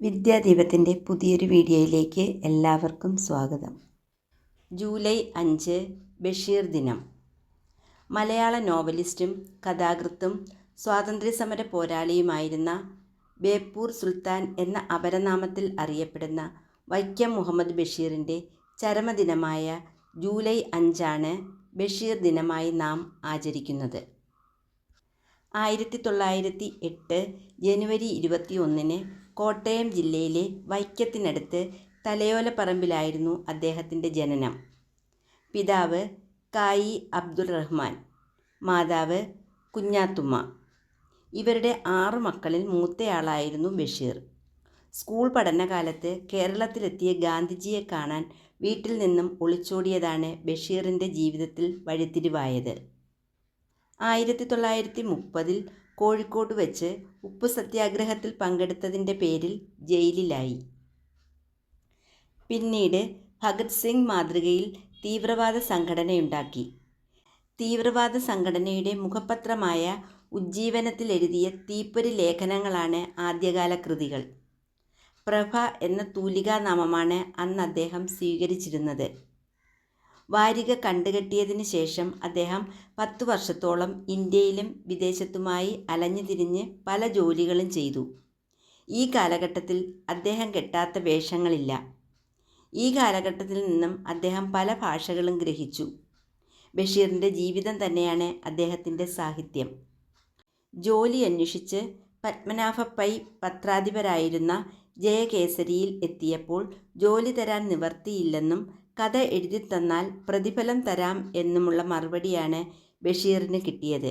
വിദ്യാദീപത്തിന്റെ പുതിയൊരു വീഡിയോയിലേക്ക് എല്ലാവർക്കും സ്വാഗതം. ജൂലൈ അഞ്ച് ബഷീർ ദിനം. മലയാള നോവലിസ്റ്റും കഥാകൃത്തും സ്വാതന്ത്ര്യസമര പോരാളിയുമായിരുന്ന ബേപ്പൂർ സുൽത്താൻ എന്ന അപരനാമത്തിൽ അറിയപ്പെടുന്ന വൈക്കം മുഹമ്മദ് ബഷീറിന്റെ ചരമദിനമായ ജൂലൈ അഞ്ചാണ് ബഷീർ ദിനമായി നാം ആചരിക്കുന്നത്. ആയിരത്തി തൊള്ളായിരത്തി എട്ട് ജനുവരി ഇരുപത്തി ഒന്നിന് കോട്ടയം ജില്ലയിലെ വൈക്കത്തിനടുത്ത് തലയോലപ്പറമ്പിലായിരുന്നു അദ്ദേഹത്തിന്റെ ജനനം. പിതാവ് കായി അബ്ദുൾ റഹ്മാൻ മാതാവ് കുഞ്ഞാത്തുമ്മ. ഇവരുടെ ആറു മക്കളിൽ മൂത്തയാളായിരുന്നു ബഷീർ. സ്കൂൾ പഠനകാലത്ത് കേരളത്തിലെത്തിയ ഗാന്ധിജിയെ കാണാൻ വീട്ടിൽ നിന്നും ഒളിച്ചോടിയതാണ് ബഷീറിന്റെ ജീവിതത്തിൽ വഴിത്തിരിവായത്. ആയിരത്തി തൊള്ളായിരത്തി മുപ്പതിൽ കോഴിക്കോട് വെച്ച് ഉപ്പ് സത്യാഗ്രഹത്തിൽ പങ്കെടുത്തതിന്റെ പേരിൽ ജയിലിലായി. പിന്നീട് ഭഗത് സിംഗ് മാതൃകയിൽ തീവ്രവാദ സംഘടനയുണ്ടാക്കി. തീവ്രവാദ സംഘടനയുടെ മുഖപത്രമായ ഉജ്ജീവനത്തിൽ എഴുതിയ തീപ്പൊരി ലേഖനങ്ങളാണ് ആദ്യകാല കൃതികൾ. പ്രഭ എന്ന തൂലികാനാമമാണ് അന്ന് അദ്ദേഹം സ്വീകരിച്ചിരുന്നത്. വാരിക കണ്ടുകെട്ടിയതിന് ശേഷം അദ്ദേഹം പത്തു വർഷത്തോളം ഇന്ത്യയിലും വിദേശത്തുമായി അലഞ്ഞു തിരിഞ്ഞ് പല ജോലികളും ചെയ്തു. ഈ കാലഘട്ടത്തിൽ അദ്ദേഹം കെട്ടാത്ത വേഷങ്ങളില്ല. ഈ കാലഘട്ടത്തിൽ നിന്നും അദ്ദേഹം പല ഭാഷകളും ഗ്രഹിച്ചു. ബഷീറിന്റെ ജീവിതം തന്നെയാണ് അദ്ദേഹത്തിന്റെ സാഹിത്യം. ജോലി അന്വേഷിച്ച് പത്മനാഭ പൈ പത്രാധിപരായിരുന്ന ജയകേസരിയിൽ എത്തിയപ്പോൾ ജോലി തരാൻ നിവർത്തിയില്ലെന്നും കഥ എഴുതി തന്നാൽ പ്രതിഫലം തരാം എന്നുമുള്ള മറുപടിയാണ് ബഷീറിന് കിട്ടിയത്.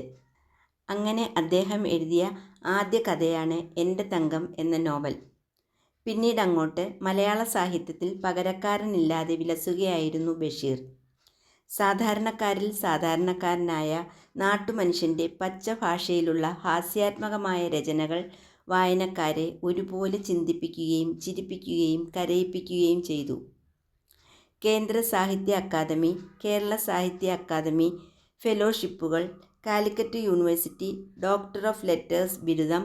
അങ്ങനെ അദ്ദേഹം എഴുതിയ ആദ്യ കഥയാണ് എന്റെ തങ്കം എന്ന നോവൽ. പിന്നീട് അങ്ങോട്ട് മലയാള സാഹിത്യത്തിൽ പകരക്കാരനില്ലാതെ വിലസുകയായിരുന്നു ബഷീർ. സാധാരണക്കാരിൽ സാധാരണക്കാരനായ നാട്ടുമനുഷ്യന്റെ പച്ച ഭാഷയിലുള്ള ഹാസ്യാത്മകമായ രചനകൾ വായനക്കാരെ ഒരുപോലെ ചിന്തിപ്പിക്കുകയും ചിരിപ്പിക്കുകയും കരയിപ്പിക്കുകയും ചെയ്തു. കേന്ദ്ര സാഹിത്യ Akademi Kerala Sahitya Akademi ഫെലോഷിപ്പുകൾ Calicut university doctor of letters ബിരുദം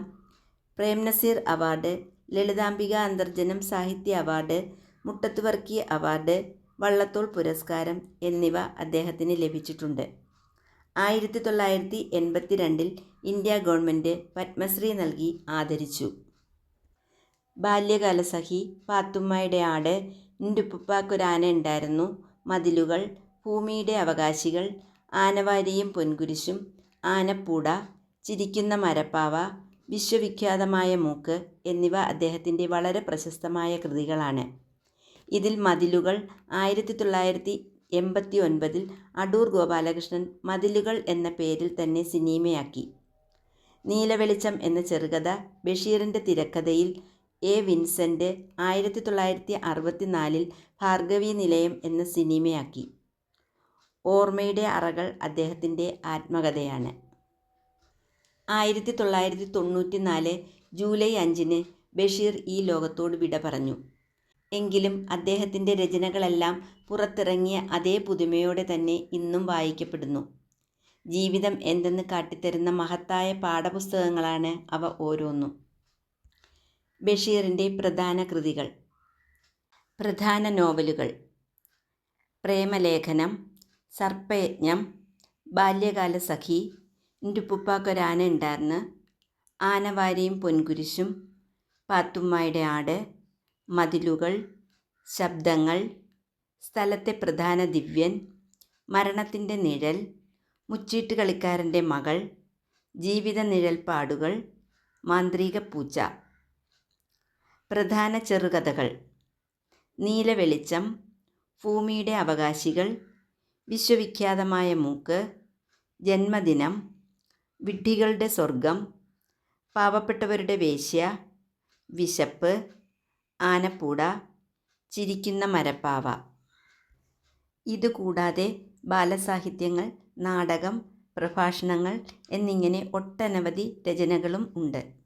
പ്രേംനസീർ അവാർഡ് ലളിതാംബിക അന്തർജനം സാഹിത്യ അവാർഡ് മുട്ടത്തുവർക്കി അവാർഡ് വള്ളത്തോൾ പുരസ്കാരം എന്നിവ അദ്ദേഹത്തിന് ലഭിച്ചിട്ടുണ്ട്. ആയിരത്തി തൊള്ളായിരത്തി എൺപത്തി രണ്ടിൽ ഇന്ത്യ ഗവൺമെന്റ് പത്മശ്രീ നൽകി ആദരിച്ചു. ബാല്യകാലസഖി പാത്തുമ്മയുടെ ആട് നിന്റുപ്പുപ്പാക്കൊരാന ഉണ്ടായിരുന്നു. മതിലുകൾ ഭൂമിയുടെ അവകാശികൾ ആനവാരിയും പൊൻകുരിശും ആനപ്പൂട ചിരിക്കുന്ന മരപ്പാവ വിശ്വവിഖ്യാതമായ മൂക്ക് എന്നിവ അദ്ദേഹത്തിന്റെ വളരെ പ്രശസ്തമായ കൃതികളാണ്. ഇതിൽ മതിലുകൾ ആയിരത്തി തൊള്ളായിരത്തി എൺപത്തി ഒൻപതിൽ അടൂർ ഗോപാലകൃഷ്ണൻ മതിലുകൾ എന്ന പേരിൽ തന്നെ സിനിമയാക്കി. നീലവെളിച്ചം എന്ന ചെറുകഥ ബഷീറിന്റെ തിരക്കഥയിൽ എ വിൻസെന്റ് ആയിരത്തി തൊള്ളായിരത്തി അറുപത്തി നാലിൽ ഭാർഗവി നിലയം എന്ന സിനിമയാക്കി. ഓർമ്മയുടെ അറകൾ അദ്ദേഹത്തിന്റെ ആത്മകഥയാണ്. ആയിരത്തി തൊള്ളായിരത്തി തൊണ്ണൂറ്റി നാല് ജൂലൈ അഞ്ചിന് ബഷീർ ഈ ലോകത്തോട് വിട പറഞ്ഞു. എങ്കിലും അദ്ദേഹത്തിന്റെ രചനകളെല്ലാം പുറത്തിറങ്ങിയ അതേ പുതുമയോടെ തന്നെ ഇന്നും വായിക്കപ്പെടുന്നു. ജീവിതം എന്തെന്ന് കാട്ടിത്തരുന്ന മഹത്തായ പാഠപുസ്തകങ്ങളാണ് അവ ഓരോന്നും. ബഷീറിന്റെ പ്രധാന കൃതികൾ. പ്രധാന നോവലുകൾ. പ്രേമലേഖനം സർപ്പയജ്ഞം ബാല്യകാല ബാല്യകാലസഖി ഉപ്പുപ്പാക്കൊരാന ഉണ്ടാർന്ന് ആനവാരിയും പൊൻകുരിശും പാത്തുമ്മയുടെ ആട് മതിലുകൾ ശബ്ദങ്ങൾ സ്ഥലത്തെ പ്രധാന ദിവ്യൻ മരണത്തിന്റെ നിഴൽ മുച്ചീട്ട് കളിക്കാരന്റെ മകൾ ജീവിത നിഴൽപ്പാടുകൾ മാന്ത്രിക പൂച്ച പ്രധാന ചെറുകഥകൾ. നീലവെളിച്ചം ഭൂമിയുടെ അവകാശികൾ വിശ്വവിഖ്യാതമായ മൂക്ക് ജന്മദിനം വിഡ്ഢികളുടെ സ്വർഗം പാവപ്പെട്ടവരുടെ വേശ്യ വിശപ്പ് ആനപ്പൂട ചിരിക്കുന്ന മരപ്പാവ. ഇതുകൂടാതെ ബാലസാഹിത്യങ്ങൾ നാടകം പ്രഭാഷണങ്ങൾ എന്നിങ്ങനെ ഒട്ടനവധി രചനകളും ഉണ്ട്.